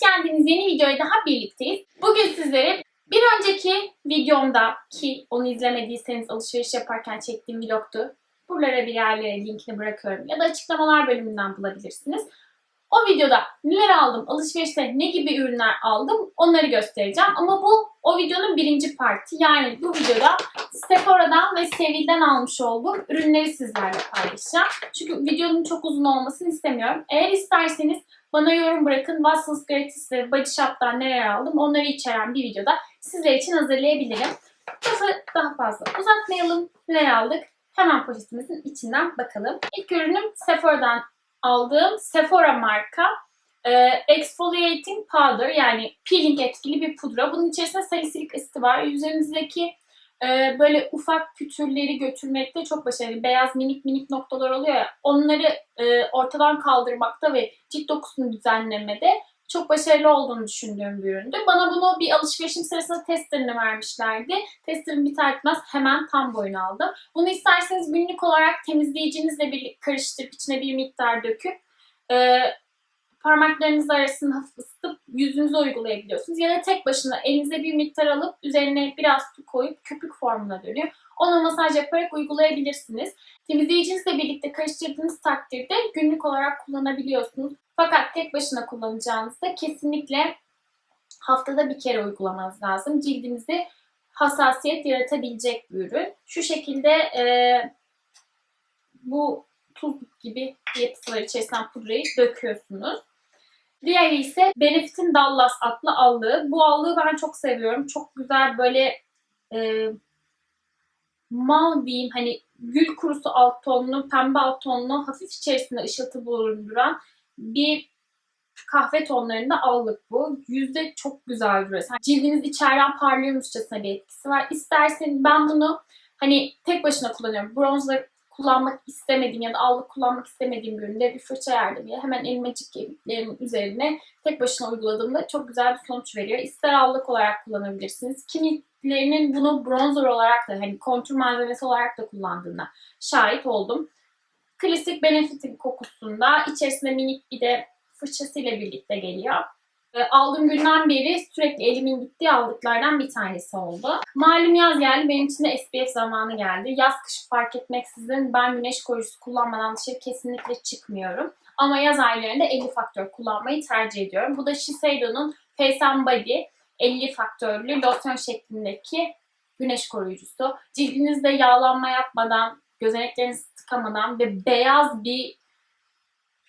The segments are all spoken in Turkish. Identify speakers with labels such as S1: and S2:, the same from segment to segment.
S1: geldiniz. Yeni videoya daha birlikteyiz. Bugün sizlere bir önceki videomda ki onu izlemediyseniz alışveriş yaparken çektiğim vlogtu. Buralara bir yerlere linkini bırakıyorum ya da açıklamalar bölümünden bulabilirsiniz. O videoda neler aldım, alışverişte ne gibi ürünler aldım onları göstereceğim. Ama bu o videonun birinci parti. Yani bu videoda Sephora'dan ve Sevil'den almış olduğum ürünleri sizlerle paylaşacağım. Çünkü videonun çok uzun olmasını istemiyorum. Eğer isterseniz bana yorum bırakın. Wassels Gratis ve Body Shop'tan neler aldım onları içeren bir videoda sizler için hazırlayabilirim. Lafı daha fazla uzatmayalım. Neler aldık? Hemen poşetimizin içinden bakalım. İlk ürünüm Sephora'dan aldığım Sephora marka e, Exfoliating Powder yani peeling etkili bir pudra. Bunun içerisinde salisilik asiti var. Üzerinizdeki e, böyle ufak pütürleri götürmekte çok başarılı. Beyaz minik minik noktalar oluyor ya. Onları e, ortadan kaldırmakta ve cilt dokusunu düzenlemede çok başarılı olduğunu düşündüğüm bir üründü. Bana bunu bir alışverişim sırasında testerını vermişlerdi. Testerim biter bitmez hemen tam boyunu aldım. Bunu isterseniz günlük olarak temizleyicinizle birlikte karıştırıp içine bir miktar döküp e, parmaklarınız arasını hafif ısıtıp yüzünüze uygulayabiliyorsunuz. Ya da tek başına elinize bir miktar alıp üzerine biraz su koyup köpük formuna dönüyor. Ona masaj yaparak uygulayabilirsiniz. Temizleyicinizle birlikte karıştırdığınız takdirde günlük olarak kullanabiliyorsunuz. Fakat tek başına kullanacağınızda kesinlikle haftada bir kere uygulamanız lazım. Cildinizi hassasiyet yaratabilecek bir ürün. Şu şekilde e, bu tuz gibi yapısı var. İçerisinden pudrayı döküyorsunuz. Diğeri ise Benefit'in Dallas adlı allığı. Bu allığı ben çok seviyorum. Çok güzel böyle e, mal diyeyim hani gül kurusu alt tonlu, pembe alt tonlu, hafif içerisinde ışıltı bulunduran bir kahve tonlarında allık bu. Yüzde çok güzel duruyor. Yani cildiniz içeriden parlıyormuşçasına bir etkisi var. İsterseniz ben bunu hani tek başına kullanıyorum. Bronzla kullanmak istemediğim ya da allık kullanmak istemediğim üründe bir fırça yardımıyla hemen elmacık kemiklerimin üzerine tek başına uyguladığımda çok güzel bir sonuç veriyor. İster allık olarak kullanabilirsiniz. Kimilerinin bunu bronzer olarak da hani kontur malzemesi olarak da kullandığına şahit oldum. Klasik Benefit'in kokusunda içerisinde minik bir de fırçasıyla birlikte geliyor. E, aldığım günden beri sürekli elimin gittiği aldıklardan bir tanesi oldu. Malum yaz geldi. Benim için de SPF zamanı geldi. Yaz kış fark etmeksizin ben güneş koruyucusu kullanmadan dışarı kesinlikle çıkmıyorum. Ama yaz aylarında 50 faktör kullanmayı tercih ediyorum. Bu da Shiseido'nun Face and Body 50 faktörlü losyon şeklindeki güneş koruyucusu. Cildinizde yağlanma yapmadan, gözeneklerinizi tıkamadan ve beyaz bir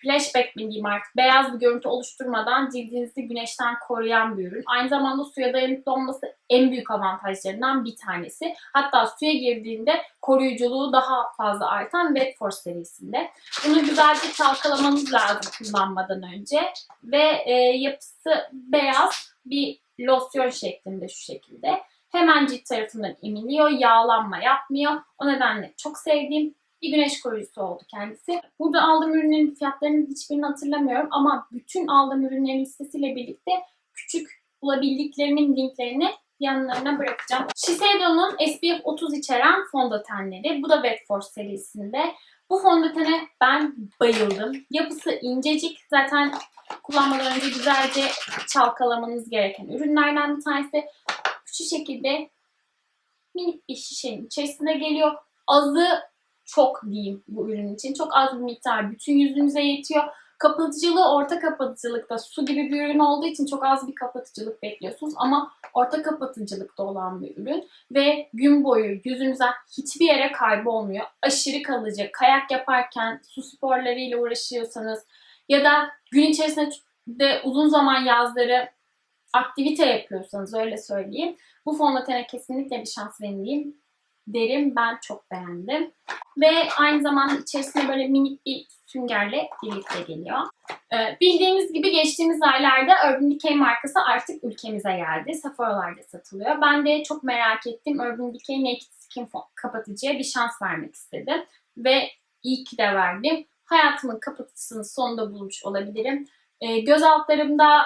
S1: flashback mi diyeyim artık beyaz bir görüntü oluşturmadan cildinizi güneşten koruyan bir ürün. Aynı zamanda suya dayanıklı olması en büyük avantajlarından bir tanesi. Hatta suya girdiğinde koruyuculuğu daha fazla artan Wet Force serisinde. Bunu güzelce çalkalamanız lazım kullanmadan önce. Ve e, yapısı beyaz bir losyon şeklinde şu şekilde. Hemen cilt tarafından emiliyor, yağlanma yapmıyor. O nedenle çok sevdiğim bir güneş koruyucusu oldu kendisi. Burada aldığım ürünlerin fiyatlarını hiçbirini hatırlamıyorum ama bütün aldığım ürünlerin listesiyle birlikte küçük bulabildiklerimin linklerini yanlarına bırakacağım. Shiseido'nun SPF 30 içeren fondötenleri. Bu da Wet Force serisinde. Bu fondötene ben bayıldım. Yapısı incecik. Zaten kullanmadan önce güzelce çalkalamanız gereken ürünlerden bir tanesi. Şu şekilde minik bir şişenin içerisinde geliyor. Azı çok diyeyim bu ürün için. Çok az bir miktar bütün yüzünüze yetiyor. Kapatıcılığı orta kapatıcılıkta su gibi bir ürün olduğu için çok az bir kapatıcılık bekliyorsunuz ama orta kapatıcılıkta olan bir ürün ve gün boyu yüzünüzden hiçbir yere kaybolmuyor. Aşırı kalıcı. Kayak yaparken su sporlarıyla uğraşıyorsanız ya da gün içerisinde de uzun zaman yazları aktivite yapıyorsanız öyle söyleyeyim. Bu fondötene kesinlikle bir şans verin derim. Ben çok beğendim. Ve aynı zamanda içerisinde böyle minik bir süngerle birlikte geliyor. Ee, bildiğimiz gibi geçtiğimiz aylarda Urban Decay markası artık ülkemize geldi. Sephora'larda satılıyor. Ben de çok merak ettim. Urban Decay Naked Skin kapatıcıya bir şans vermek istedim. Ve iyi ki de verdim. Hayatımın kapatıcısını sonunda bulmuş olabilirim. Ee, göz altlarımda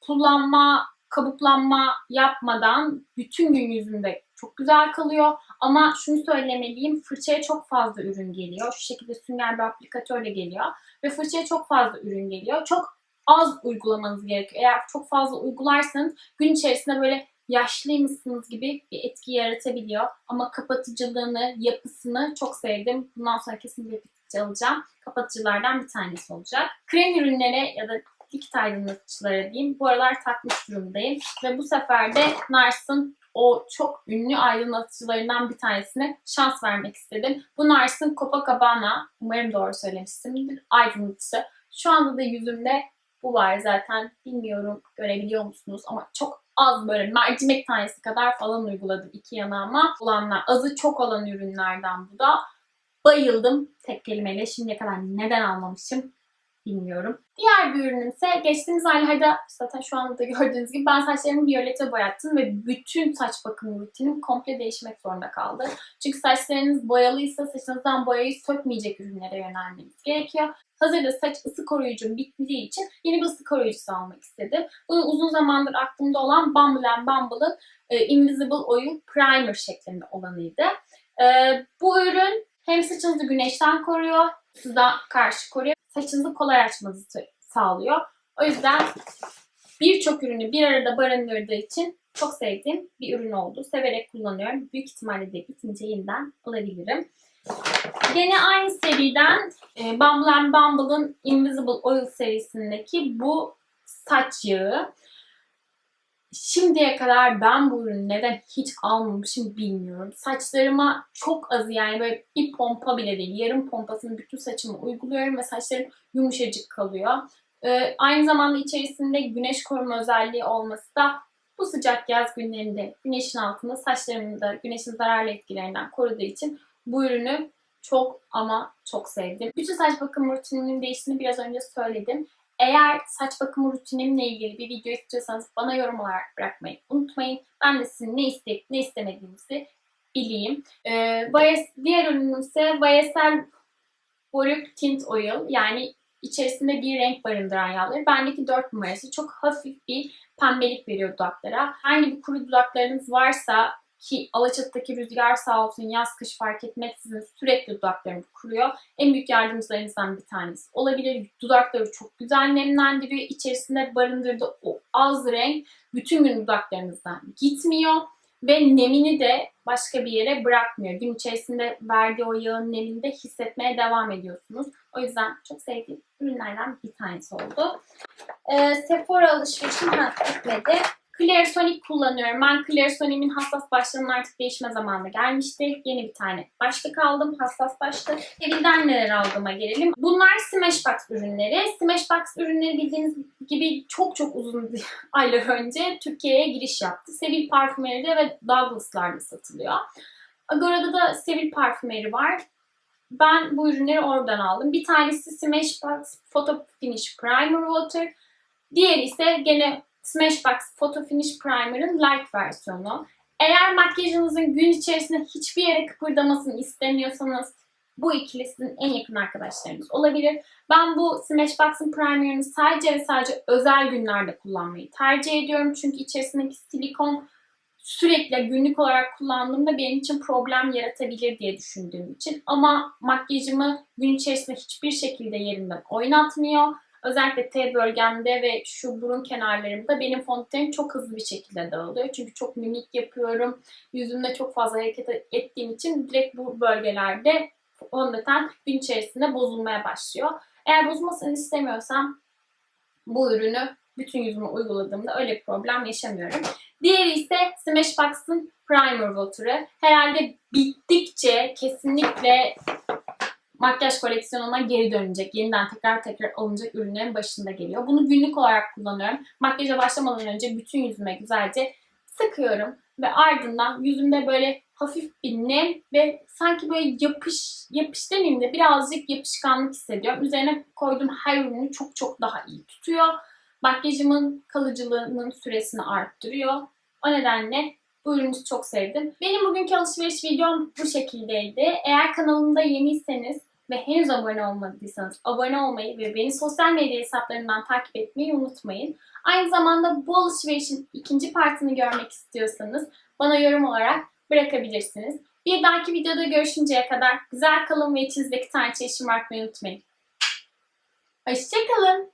S1: kullanma, kabuklanma yapmadan bütün gün yüzümde çok güzel kalıyor. Ama şunu söylemeliyim. Fırçaya çok fazla ürün geliyor. Şu şekilde sünger bir aplikatörle geliyor. Ve fırçaya çok fazla ürün geliyor. Çok az uygulamanız gerekiyor. Eğer çok fazla uygularsanız gün içerisinde böyle yaşlıymışsınız gibi bir etki yaratabiliyor. Ama kapatıcılığını, yapısını çok sevdim. Bundan sonra kesinlikle bir alacağım. Kapatıcılardan bir tanesi olacak. Krem ürünlere ya da likit aydınlatıcılara diyeyim. Bu aralar takmış durumdayım. Ve bu sefer de Nars'ın o çok ünlü aydınlatıcılarından bir tanesine şans vermek istedim. Bu Nars'ın Copacabana, umarım doğru söylemişsimdir, aydınlatıcısı. Şu anda da yüzümde bu var zaten. Bilmiyorum görebiliyor musunuz ama çok az böyle mercimek tanesi kadar falan uyguladım iki yanağıma. Olanlar azı çok olan ürünlerden bu da. Bayıldım tek kelimeyle. Şimdiye kadar neden almamışım bilmiyorum. Diğer bir ürünüm ise geçtiğimiz aylarda zaten şu anda da gördüğünüz gibi ben saçlarımı viyolete boyattım ve bütün saç bakım rutinim komple değişmek zorunda kaldı. Çünkü saçlarınız boyalıysa saçınızdan boyayı sökmeyecek ürünlere yönelmeniz gerekiyor. Hazırda saç ısı koruyucum bittiği için yeni bir ısı koruyucusu almak istedim. Bu uzun zamandır aklımda olan Bumble Bumble'ın e, Invisible Oil Primer şeklinde olanıydı. E, bu ürün hem saçınızı güneşten koruyor, suda karşı koruyor, saçınızı kolay açmanızı sağlıyor. O yüzden birçok ürünü bir arada barındırdığı için çok sevdiğim bir ürün oldu. Severek kullanıyorum. Büyük ihtimalle de bitince yeniden alabilirim. Yine aynı seriden Bumble Bumble'ın Invisible Oil serisindeki bu saç yağı. Şimdiye kadar ben bu ürünü neden hiç almamışım bilmiyorum. Saçlarıma çok az yani böyle bir pompa bile değil. Yarım pompasını bütün saçıma uyguluyorum ve saçlarım yumuşacık kalıyor. Ee, aynı zamanda içerisinde güneş koruma özelliği olması da bu sıcak yaz günlerinde güneşin altında saçlarımı da güneşin zararlı etkilerinden koruduğu için bu ürünü çok ama çok sevdim. Bütün saç bakım rutininin değiştiğini biraz önce söyledim. Eğer saç bakım rutinimle ilgili bir video istiyorsanız bana yorum olarak bırakmayı unutmayın. Ben de sizin ne isteyip ne istemediğinizi bileyim. Ee, diğer ürünüm ise YSL Boruk Tint Oil yani içerisinde bir renk barındıran yağları. Bendeki 4 numarası çok hafif bir pembelik veriyor dudaklara. Hangi bir kuru dudaklarınız varsa ki Alaçatı'daki rüzgar sağ olsun yaz kış fark etmeksizin sürekli dudaklarımı kuruyor. En büyük yardımcılarınızdan bir tanesi olabilir. Dudakları çok güzel nemlendiriyor. İçerisinde barındırdığı o az renk bütün gün dudaklarınızdan gitmiyor. Ve nemini de başka bir yere bırakmıyor. Gün içerisinde verdiği o yağın nemini de hissetmeye devam ediyorsunuz. O yüzden çok sevdiğim ürünlerden bir tanesi oldu. Ee, Sephora alışverişim ha, bitmedi. Clairsonic kullanıyorum. Ben Clairsonic'imin hassas başlığının artık değişme zamanı gelmişti. Yeni bir tane başlık aldım. Hassas başlık. Evinden neler aldığıma gelelim. Bunlar Smashbox ürünleri. Smashbox ürünleri bildiğiniz gibi çok çok uzun aylar önce Türkiye'ye giriş yaptı. Sevil parfümeri ve Douglas'larda satılıyor. Agora'da da Sevil parfümeri var. Ben bu ürünleri oradan aldım. Bir tanesi Smashbox Photo Finish Primer Water. Diğeri ise gene Smashbox Photo Finish Primer'ın light versiyonu. Eğer makyajınızın gün içerisinde hiçbir yere kıpırdamasını istemiyorsanız bu ikili en yakın arkadaşlarınız olabilir. Ben bu Smashbox'ın primerını sadece ve sadece özel günlerde kullanmayı tercih ediyorum. Çünkü içerisindeki silikon sürekli günlük olarak kullandığımda benim için problem yaratabilir diye düşündüğüm için. Ama makyajımı gün içerisinde hiçbir şekilde yerinden oynatmıyor. Özellikle T bölgemde ve şu burun kenarlarımda benim fondötenim çok hızlı bir şekilde dağılıyor. Çünkü çok mimik yapıyorum. Yüzümde çok fazla hareket ettiğim için direkt bu bölgelerde fondöten gün içerisinde bozulmaya başlıyor. Eğer bozulmasını istemiyorsam bu ürünü bütün yüzüme uyguladığımda öyle bir problem yaşamıyorum. Diğeri ise Smashbox'ın Primer Water'ı. Herhalde bittikçe kesinlikle makyaj koleksiyonuna geri dönecek, yeniden tekrar tekrar alınacak ürünlerin başında geliyor. Bunu günlük olarak kullanıyorum. Makyaja başlamadan önce bütün yüzüme güzelce sıkıyorum ve ardından yüzümde böyle hafif bir nem ve sanki böyle yapış, yapış demeyeyim de birazcık yapışkanlık hissediyorum. Üzerine koyduğum her ürünü çok çok daha iyi tutuyor. Makyajımın kalıcılığının süresini arttırıyor. O nedenle bu ürünü çok sevdim. Benim bugünkü alışveriş videom bu şekildeydi. Eğer kanalımda yeniyseniz ve henüz abone olmadıysanız abone olmayı ve beni sosyal medya hesaplarından takip etmeyi unutmayın. Aynı zamanda bu alışverişin ikinci partini görmek istiyorsanız bana yorum olarak bırakabilirsiniz. Bir dahaki videoda görüşünceye kadar güzel kalın ve içinizdeki tane çeşim artmayı unutmayın. Hoşçakalın.